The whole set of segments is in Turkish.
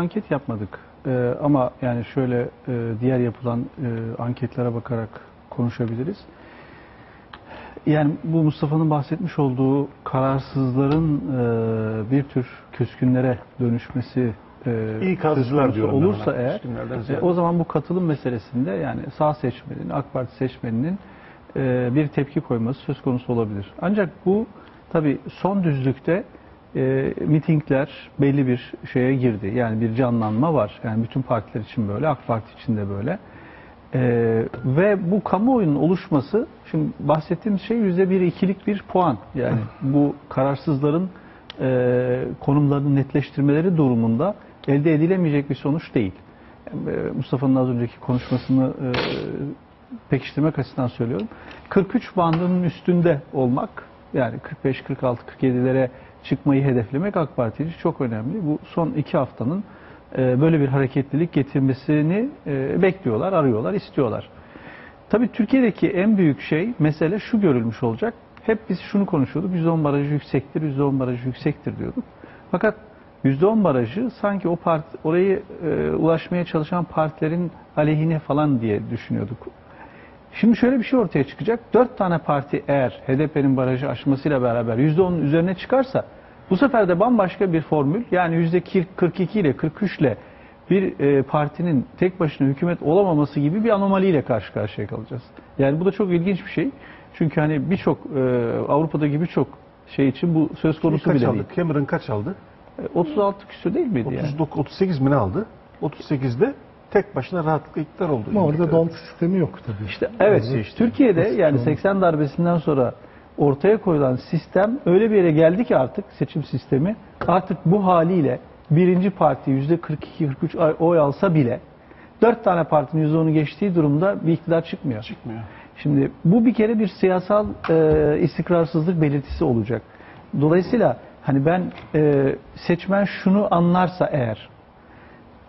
Anket yapmadık Ee, ama yani şöyle e, diğer yapılan e, anketlere bakarak konuşabiliriz. Yani bu Mustafa'nın bahsetmiş olduğu kararsızların e, bir tür küskünlere dönüşmesi e, konusu diyorum olursa eğer e, o zaman bu katılım meselesinde yani sağ seçmenin, AK Parti seçmeninin e, bir tepki koyması söz konusu olabilir. Ancak bu tabii son düzlükte e, mitingler belli bir şeye girdi. Yani bir canlanma var. Yani bütün partiler için böyle, AK Parti için de böyle. E, ve bu kamuoyunun oluşması, şimdi bahsettiğimiz şey yüzde bir ikilik bir puan. Yani bu kararsızların e, konumlarını netleştirmeleri durumunda elde edilemeyecek bir sonuç değil. E, Mustafa'nın az önceki konuşmasını e, pekiştirmek açısından söylüyorum. 43 bandının üstünde olmak yani 45, 46, 47'lere çıkmayı hedeflemek AK Parti için çok önemli. Bu son iki haftanın e, böyle bir hareketlilik getirmesini e, bekliyorlar, arıyorlar, istiyorlar. Tabii Türkiye'deki en büyük şey, mesele şu görülmüş olacak. Hep biz şunu konuşuyorduk, %10 barajı yüksektir, %10 barajı yüksektir diyorduk. Fakat %10 barajı sanki o parti, orayı e, ulaşmaya çalışan partilerin aleyhine falan diye düşünüyorduk. Şimdi şöyle bir şey ortaya çıkacak. Dört tane parti eğer HDP'nin barajı aşmasıyla beraber %10'un üzerine çıkarsa bu sefer de bambaşka bir formül yani %42 ile 43 ile bir e, partinin tek başına hükümet olamaması gibi bir anomaliyle karşı karşıya kalacağız. Yani bu da çok ilginç bir şey. Çünkü hani birçok e, Avrupa'daki birçok şey için bu söz konusu kaç bile aldı? değil. Cameron kaç aldı? E, 36 küsur değil miydi yani? 39, 38 mi ne aldı? 38'de tek başına rahatlıkla iktidar oldu. Ama orada dom sistemi yok tabii. İşte evet Fazla işte Türkiye'de yani oldu. 80 darbesinden sonra ortaya koyulan sistem öyle bir yere geldi ki artık seçim sistemi artık bu haliyle birinci parti %42-43 ay- oy alsa bile dört tane partinin %10'u geçtiği durumda bir iktidar çıkmıyor. çıkmıyor. Şimdi bu bir kere bir siyasal e, istikrarsızlık belirtisi olacak. Dolayısıyla hani ben e, seçmen şunu anlarsa eğer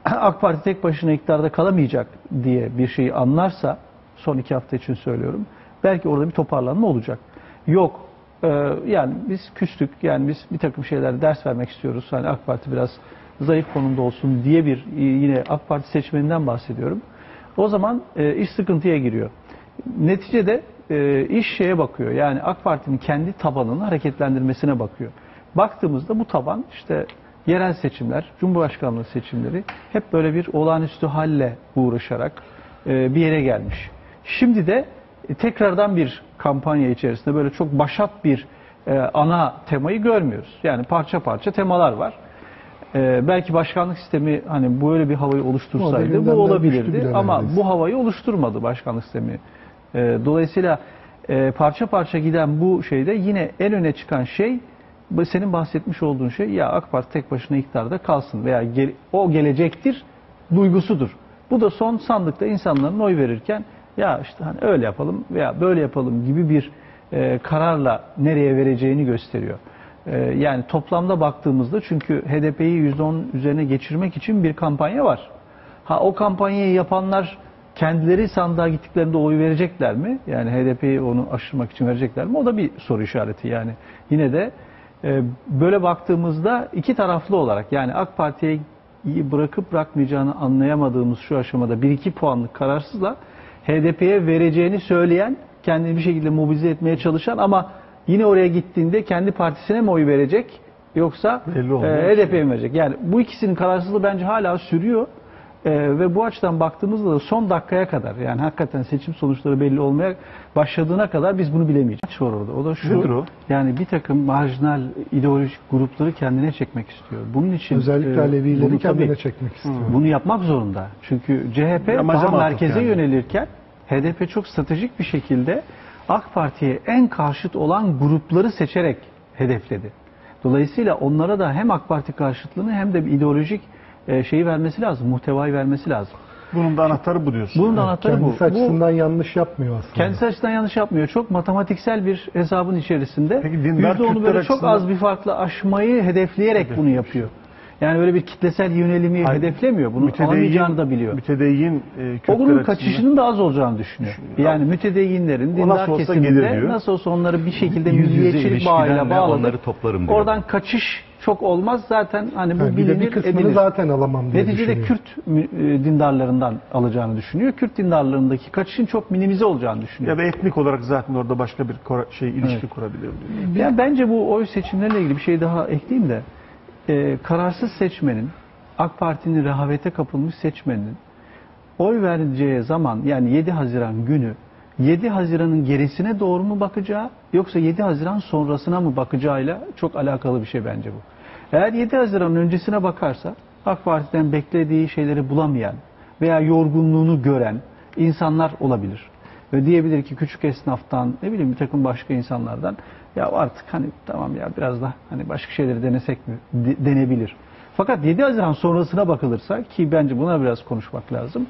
AK Parti tek başına iktidarda kalamayacak diye bir şeyi anlarsa son iki hafta için söylüyorum. Belki orada bir toparlanma olacak. Yok e, yani biz küstük yani biz bir takım şeyler ders vermek istiyoruz. Hani AK Parti biraz zayıf konumda olsun diye bir e, yine AK Parti seçmeninden bahsediyorum. O zaman e, iş sıkıntıya giriyor. Neticede e, iş şeye bakıyor. Yani AK Parti'nin kendi tabanını hareketlendirmesine bakıyor. Baktığımızda bu taban işte yerel seçimler, Cumhurbaşkanlığı seçimleri hep böyle bir olağanüstü halle uğraşarak e, bir yere gelmiş. Şimdi de e, tekrardan bir kampanya içerisinde böyle çok başat bir e, ana temayı görmüyoruz. Yani parça parça temalar var. E, belki başkanlık sistemi hani böyle bir havayı oluştursaydı bu olabilirdi ama neredeyse. bu havayı oluşturmadı başkanlık sistemi. E, dolayısıyla e, parça parça giden bu şeyde yine en öne çıkan şey senin bahsetmiş olduğun şey ya AK Parti tek başına iktidarda kalsın veya gel- o gelecektir duygusudur. Bu da son sandıkta insanların oy verirken ya işte hani öyle yapalım veya böyle yapalım gibi bir e, kararla nereye vereceğini gösteriyor. E, yani toplamda baktığımızda çünkü HDP'yi %10 üzerine geçirmek için bir kampanya var. Ha o kampanyayı yapanlar kendileri sandığa gittiklerinde oy verecekler mi? Yani HDP'yi onu aşırmak için verecekler mi? O da bir soru işareti yani. Yine de böyle baktığımızda iki taraflı olarak yani AK Parti'ye bırakıp bırakmayacağını anlayamadığımız şu aşamada 1-2 puanlık kararsızla HDP'ye vereceğini söyleyen, kendini bir şekilde mobilize etmeye çalışan ama yine oraya gittiğinde kendi partisine mi oy verecek yoksa e, HDP'ye mi verecek? Yani bu ikisinin kararsızlığı bence hala sürüyor. Ee, ve bu açıdan baktığımızda da son dakikaya kadar yani hakikaten seçim sonuçları belli olmaya başladığına kadar biz bunu bilemeyeceğiz. Maç var orada. O da şu. Nedir o? Yani bir takım marjinal ideolojik grupları kendine çekmek istiyor. Bunun için Özellikle e, Alevileri kendine tabii- çekmek istiyor. bunu yapmak zorunda. Çünkü CHP daha merkeze yani? yönelirken HDP çok stratejik bir şekilde AK Parti'ye en karşıt olan grupları seçerek hedefledi. Dolayısıyla onlara da hem AK Parti karşıtlığını hem de ideolojik e, şeyi vermesi lazım, muhtevayı vermesi lazım. Bunun da anahtarı bu diyorsun. Bunun da anahtarı bu. Kendisi Bu açısından yanlış yapmıyor aslında. kendisi açısından yanlış yapmıyor. Çok matematiksel bir hesabın içerisinde Peki dindar %10'u Kürtler böyle çok az bir farkla aşmayı hedefleyerek bunu yapıyor. Yani öyle bir kitlesel yönelimi Hayır, hedeflemiyor. Bunu Mütedeyyin- alamayacağını da biliyor. Mütedeyyin e, O bunun açısından- kaçışının da az olacağını düşünüyor. Yani mütedeyyinlerin, dindar nasıl olsa kesiminde nasıl olsa onları bir şekilde milliyetçilik bağıyla bağladık. onları toplarım diyor. Oradan kaçış çok olmaz zaten hani bu de bilinir bir kısmını edilir. zaten alamam diye Neticede. Kürt e, dindarlarından alacağını düşünüyor. Kürt dindarlarındaki kaçışın çok minimize olacağını düşünüyor. Ya da etnik olarak zaten orada başka bir şey ilişki Evet. kurabilir diyor. Yani bence bu oy seçimleriyle ilgili bir şey daha ekleyeyim de e, kararsız seçmenin AK Parti'nin rehavete kapılmış seçmenin oy vereceği zaman yani 7 Haziran günü 7 Haziran'ın gerisine doğru mu bakacağı yoksa 7 Haziran sonrasına mı bakacağıyla çok alakalı bir şey bence bu. Eğer 7 Haziran öncesine bakarsa AK Parti'den beklediği şeyleri bulamayan veya yorgunluğunu gören insanlar olabilir. Ve diyebilir ki küçük esnaftan ne bileyim bir takım başka insanlardan ya artık hani tamam ya biraz da hani başka şeyleri denesek mi de- denebilir. Fakat 7 Haziran sonrasına bakılırsa ki bence buna biraz konuşmak lazım.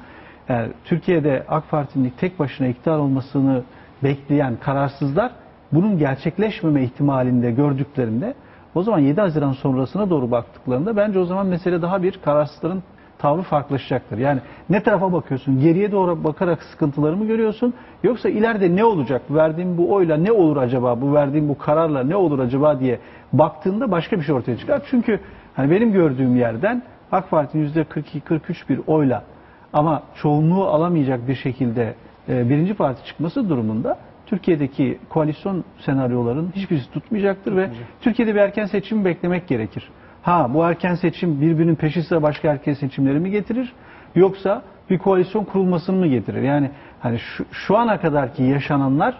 Yani Türkiye'de AK Parti'nin tek başına iktidar olmasını bekleyen kararsızlar bunun gerçekleşmeme ihtimalinde gördüklerinde o zaman 7 Haziran sonrasına doğru baktıklarında bence o zaman mesele daha bir kararsızların tavrı farklılaşacaktır. Yani ne tarafa bakıyorsun? Geriye doğru bakarak sıkıntıları mı görüyorsun? Yoksa ileride ne olacak? Verdiğim bu oyla ne olur acaba? Bu verdiğim bu kararla ne olur acaba diye baktığında başka bir şey ortaya çıkar. Çünkü hani benim gördüğüm yerden AK Parti'nin %42-43 bir oyla ama çoğunluğu alamayacak bir şekilde e, birinci parti çıkması durumunda Türkiye'deki koalisyon senaryoların hiçbirisi tutmayacaktır ve Türkiye'de bir erken seçim beklemek gerekir. Ha bu erken seçim birbirinin peşi sıra başka erken seçimleri mi getirir yoksa bir koalisyon kurulmasını mı getirir? Yani hani şu, şu ana kadarki yaşananlar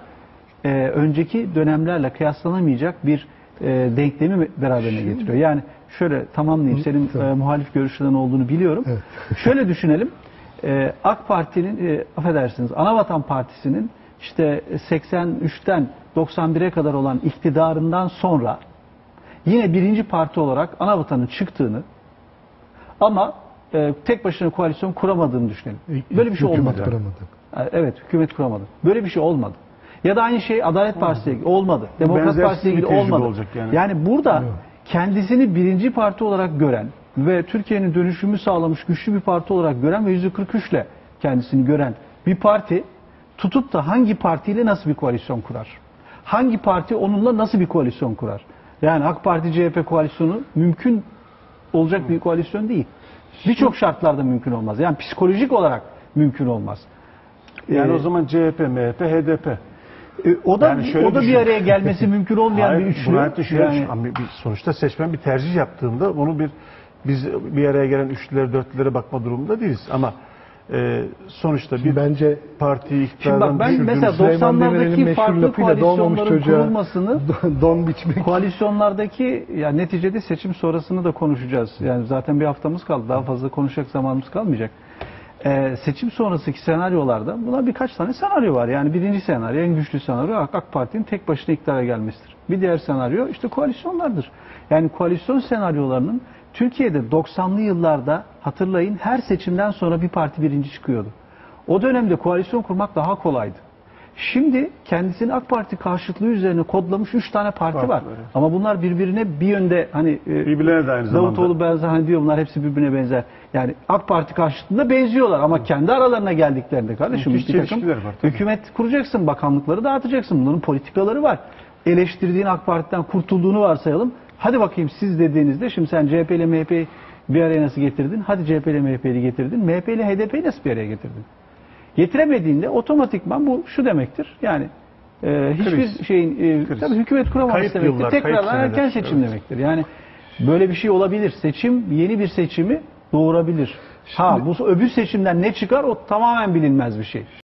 e, önceki dönemlerle kıyaslanamayacak bir e, denklemi beraberine getiriyor. Yani şöyle tamamlayayım senin e, muhalif görüşlerin olduğunu biliyorum. Evet. Şöyle düşünelim. E, AK Parti'nin e, affedersiniz Anavatan Partisi'nin işte 83'ten 91'e kadar olan iktidarından sonra yine birinci parti olarak Anavatan'ın çıktığını ama e, tek başına koalisyon kuramadığını düşünelim. Böyle bir şey Hükümet olmadı. kuramadı. Evet, hükümet kuramadı. Böyle bir şey olmadı. Ya da aynı şey Adalet Partisi'yle ilgili olmadı. Demokrat Partisi'yle ilgili olmadı. olacak yani. yani burada Yok. kendisini birinci parti olarak gören ve Türkiye'nin dönüşümü sağlamış güçlü bir parti olarak gören ve %43 ile kendisini gören bir parti tutup da hangi partiyle nasıl bir koalisyon kurar? Hangi parti onunla nasıl bir koalisyon kurar? Yani AK Parti CHP koalisyonu mümkün olacak bir koalisyon değil. Birçok şartlarda mümkün olmaz. Yani psikolojik olarak mümkün olmaz. Yani Ee, o zaman CHP, MHP, HDP. e, o da Yani şöyle o da bir düşün. araya gelmesi mümkün olmayan Hayır, bir üçlü. Yani- bir, sonuçta seçmen bir tercih yaptığında bunu bir biz bir araya gelen üçlülere, dörtlülere bakma durumunda değiliz. Ama e, sonuçta bir Şimdi bence partiyi Şimdi iktidardan bak ben mesela Süleyman Demirel'in 90'lardaki meşhur farklı lafıyla doğmamış koalisyonların çocuğa kurulmasını don- don biçmek koalisyonlardaki ya neticede seçim sonrasını da konuşacağız. Yani zaten bir haftamız kaldı. Daha fazla konuşacak zamanımız kalmayacak. Ee, seçim sonrasındaki senaryolarda buna birkaç tane senaryo var. Yani birinci senaryo, en güçlü senaryo AK AK Parti'nin tek başına iktidara gelmesidir. Bir diğer senaryo işte koalisyonlardır. Yani koalisyon senaryolarının Türkiye'de 90'lı yıllarda hatırlayın her seçimden sonra bir parti birinci çıkıyordu. O dönemde koalisyon kurmak daha kolaydı. Şimdi kendisini AK Parti karşıtlığı üzerine kodlamış 3 tane parti Parti var. Ama bunlar birbirine bir yönde hani e, birbirlerine de aynı zamanda. Davutoğlu benzer hani diyor bunlar hepsi birbirine benzer. Yani AK Parti karşıtında benziyorlar ama kendi aralarına geldiklerinde kardeşim Müthiş bir takım var tabii. hükümet kuracaksın, bakanlıkları dağıtacaksın. Bunların politikaları var. Eleştirdiğin AK Parti'den kurtulduğunu varsayalım. Hadi bakayım siz dediğinizde şimdi sen CHP ile MHP'yi bir araya nasıl getirdin? Hadi CHP ile MHP'yi getirdin. MHP ile HDP'yi nasıl bir araya getirdin? Getiremediğinde otomatikman bu şu demektir. Yani e, hiçbir Kriz. şeyin e, Kriz. tabii hükümet kuramaması Kayıp demektir. yıllar, Tekrar kayıp seneler. erken seçim Evet. demektir. Yani böyle bir şey olabilir. Seçim yeni bir seçimi doğurabilir. ha bu öbür seçimden ne çıkar o tamamen bilinmez bir şey.